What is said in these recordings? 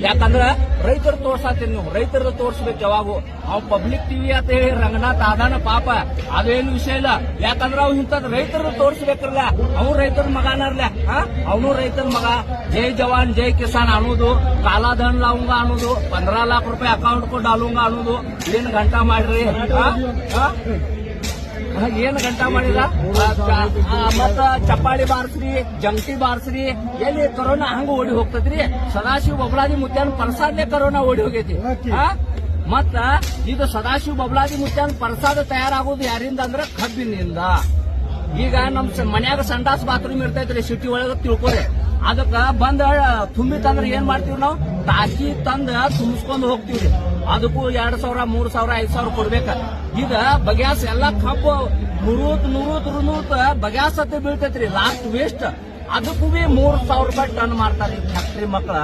ಯಾಕಂದ್ರ ರೈತರು ತೋರ್ಸಾತಿ ನೀವು. ರೈತರು ತೋರ್ಸ್ಬೇಕು ಯಾವಾಗ. ಅವ್ ಪಬ್ಲಿಕ್ ಟಿವಿ ಅಂತ ಹೇಳಿ ರಂಗನಾಥ್ ಆದಾನ ಪಾಪ. ಅದೇನು ವಿಷಯ ಇಲ್ಲ. ಯಾಕಂದ್ರ ಅವ್ ಇಂಥದ್ ರೈತರು ತೋರ್ಸ್ಬೇಕಲ್ಲ. ಅವ್ ರೈತರ ಮಗನರ್ಲ. ಅವನು ರೈತರ ಮಗ. ಜೈ ಜವಾನ್, ಜೈ ಕಿಸಾನ್ ಅನ್ನೋದು. ಕಾಲಾಧನ್ ಲಾವಂಗ ಅನ್ನೋದು. ಪಂದ್ರ ಲಾಖ ರೂಪಾಯಿ ಅಕೌಂಟ್ ಕೊ ಅಲುಂಗ ಅನ್ನೋದು. ಏನ್ ಗಂಟಾ ಮಾಡ್ರಿ? ಏನ್ ಗಂಟ ಮಾಡಿಲ್ಲ ಮತ್ತ ಚಪ್ಪಾಳಿ ಬಾರಿಸ್ರಿ ಜಂಟಿ ಬಾರಿಸ್ರಿ ಎಲ್ಲಿ ಕರೋನಾ ಹಂಗ ಓಡಿ ಹೋಗ್ತದ್ರಿ? ಸದಾಶಿವ ಬಬಲಾದಿ ಮುತ್ಯಾನ ಪ್ರಸಾದ್ನೇ ಕರೋನಾ ಓಡಿ ಹೋಗೈತಿ? ಮತ್ತ ಇದು ಸದಾಶಿವ ಬಬಲಾದಿ ಮುತ್ಯಾನ ಪ್ರಸಾದ ತಯಾರಾಗೋದು ಯಾರಿಂದ ಅಂದ್ರ ಕಬ್ಬಿನಿಂದ. ಈಗ ನಮ್ ಮನ್ಯಾಗ ಸಂಡಾಸ್ ಬಾತ್ರೂಮ್ ಇರ್ತೈತ್ರಿ ಸಿಟಿ ಒಳಗ ತಿಳ್ಕೊರಿ. ಅದಕ್ಕ ಬಂದ ತುಂಬಿತಂದ್ರ ಏನ್ ಮಾಡ್ತೀವಿ ನಾವು? ಟಾಕಿ ತಂದ ತುಂಬಿಸ್ಕೊಂಡು ಹೋಗ್ತೀವ್ರಿ. ಅದಕ್ಕೂ ಎರಡ್ ಸಾವಿರ, ಮೂರ್ ಸಾವಿರ, ಐದ್ ಸಾವಿರ ಕೊಡ್ಬೇಕ. ಈಗ ಬಗ್ಯಾಸ್ ಎಲ್ಲಾ ಕಬ್ಬು ನೂರೂತ್ ನೂರೂತ್ ನೂರೂತ್ ಬಗ್ಯಾಸ್ ಹತ್ತಿ ಬೀಳ್ತೈತ್ರಿ. ಲಾಸ್ಟ್ ವೇಸ್ಟ್ ಅದಕ್ಕೂ ಮೂರ್ ಸಾವಿರ ರೂಪಾಯಿ ಟನ್ ಈ ಫ್ಯಾಕ್ಟ್ರಿ ಮಕ್ಕಳ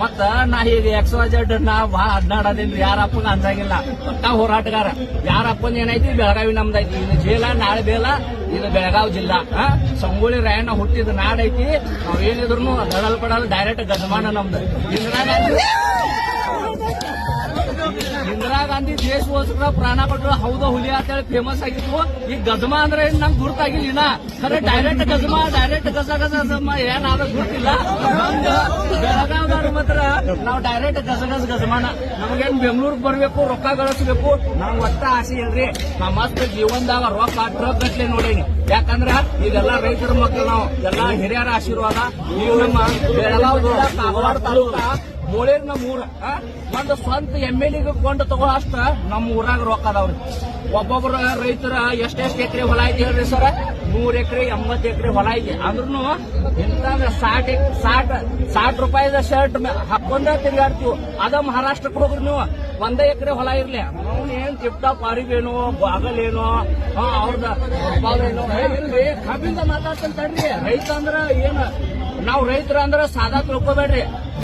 ಮತ್ತ ನಾ ಈಗ ಎಕ್ಸ್ ಜೆಡ್ ನಾ ಬಾ ಅಡ್ಡಾಡೋದಿಲ್ರಿ ಯಾರಪ್ಪನ ಅಂದಾಗಿಲ್ಲ. ಪಕ್ಕ ಹೋರಾಟಗಾರ. ಯಾರಪ್ಪನ ಏನೈತಿ? ಬೆಳಗಾವಿ ನಮ್ದೈತಿ. ಇದು ಜೇಲ, ನಾಳೆ ಬೇಲ ಇದು ಬೆಳಗಾವಿ ಜಿಲ್ಲಾ. ಸಂಗೋಳಿ ರಾಯಣ್ಣ ಹುಟ್ಟಿದ ನಾಡೈತಿ. ನಾವೇನಿದ್ರು ದಡಲ್ ಪಡಲ್ ಡೈರೆಕ್ಟ್ ಗಜಮಾನ ನಮ್ದು. ಗಾಂಧಿ ದೇಶಗೋಸ್ಕರ ಪ್ರಾಣ ಕೊಟ್ಟರು ಹೌದು, ಹುಲಿ ಅಂತ ಹೇಳಿ ಫೇಮಸ್ ಆಗಿತ್ತು ಈ ಗಜಮಾ ಅಂದ್ರೆ ಏನ್ ನಮ್ಗೆ ಗುರ್ತಾಗಿಲ್ಲ ಇನ್ನ. ಖರೆ ಡೈರೆಕ್ಟ್ ಗಜಮಾ ಡೈರೆಕ್ಟ್ ಗಜ ಗಜ ಏನಾದ್ರೂ ಏನಾದ ಗುರ್ತಿಲ್ಲ. ನಮ್ದು ಮಾತ್ರ ನಾವು ಡೈರೆಕ್ಟ್ ಗಜ ಗಜಮಾನ. ನಮಗೇನ್ ಬೆಂಗಳೂರಿಗೆ ಬರ್ಬೇಕು, ರೊಕ್ಕ ಗಳಿಸ್ಬೇಕು. ನಮ್ಗೆ ಒಟ್ಟ ಆಸೆ ಇಲ್ರಿ. ನಮ್ಮ ಮಸ್ತ್ ಜೀವನದಾಗ ರೊಕ್ಕ ಟ್ರಕ್ ಗಟ್ಲೆ ನೋಡೇನಿ. ಯಾಕಂದ್ರ ಇದೆಲ್ಲ ರೈತರ ಮಕ್ಕಳು ನಾವು, ಎಲ್ಲಾ ಹಿರಿಯರ ಆಶೀರ್ವಾದ. ನೀವು ನಮ್ಮ ಬೆಳಗಾವ್ ಕಾಗವಾಡ ತಾಲೂಕ ಮೂಳೇರ್ ನಮ್ಮ ಊರ? ಒಂದು ಸ್ವಂತ ಎಂ ಎಲ್ ಎಗ್ ಕೊಂಡು ತಗೋ ಅಷ್ಟ ನಮ್ಮ ಊರಾಗ ರೊಕ್ಕ ಅದಾವ್ರಿ. ಒಬ್ಬೊಬ್ರ ರೈತರ ಎಷ್ಟೆಷ್ಟು ಎಕರೆ ಹೊಲ ಐತಿ ಹೇಳ್ರಿ ಸರ್? ನೂರ್ ಎಕರೆ, ಎಂಬತ್ತು ಎಕರೆ ಹೊಲ ಐತಿ. ಅಂದ್ರೂ ಇಂತ ಸಾಟ್ ಸಾಟ್ ಸಾಟ್ ರೂಪಾಯಿದ ಶರ್ಟ್ ಹಾಕೊಂಡ ತಿರುಗಾಡ್ತೀವಿ. ಅದ ಮಹಾರಾಷ್ಟ್ರಕ್ಕೆ ಹೋಗ್ರಿ ನೀವು ಒಂದೇ ಎಕರೆ ಹೊಲ ಇರ್ಲಿ. ಅವ್ನು ಏನ್ ಟಿಪ್ ಟಾಪ್ ಅರಿವೇನೋ ಬಾಗಲೇನೋ ಅವ್ರದ ಇಲ್ರಿ, ಕಬ್ಬಿಂದ ತಡ್ರಿ. ರೈತ ಅಂದ್ರ ಏನ್, ನಾವ್ ರೈತರ ಅಂದ್ರ ಸಾದಾ ತಿಳ್ಕೊಬೇಡ್ರಿ